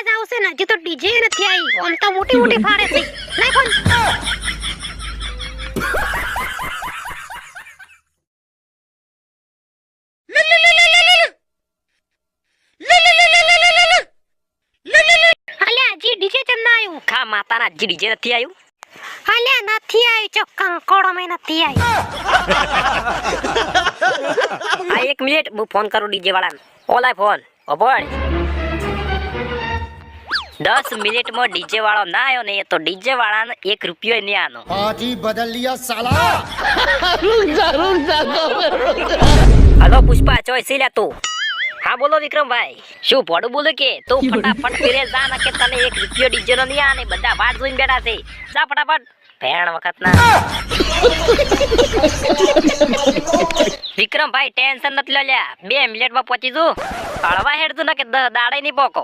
અવાજ આવશે ને હજી તો ડીજે નથી આવી આમ તો મોટી મોટી ફાડે છે. લાય ફોન. અલ્યા હજી ડીજે ચમ ના આવ્યું ખા માતાના ડીજે નથી આવ્યું હાલે નથી આવ્યું ચો કંકોડો મેં નથી આવ્યું આ એક મિનિટ હું ફોન કરું ડીજે વાળાને. ઓલાય ફોન. ઓબળ દસ મિનિટમાં ડીજે વાળો ના આવ્યો ને તો ડીજે વાળા ને એક રૂપિયો નહીં આનો. હાજી બદલ લિયા સાલા. હલો પુષ્પા ચોય સીલા તું. હા બોલો વિક્રમભાઈ. શું ભોડું બોલું કે? તું ફટાફટ ફેરે જા ના કે તને એક રૂપિયો ડીજે નો નહીં આને બધા વાટ જોઈને બેઠા છે. જા ફટાફટ. ભેણ વખત ના વિક્રમભાઈ ટેન્શન નથી લ્યા બે મિનિટમાં પહોંચી જુ હળવા હેડતું ના કે દાડે નહીં પોકો.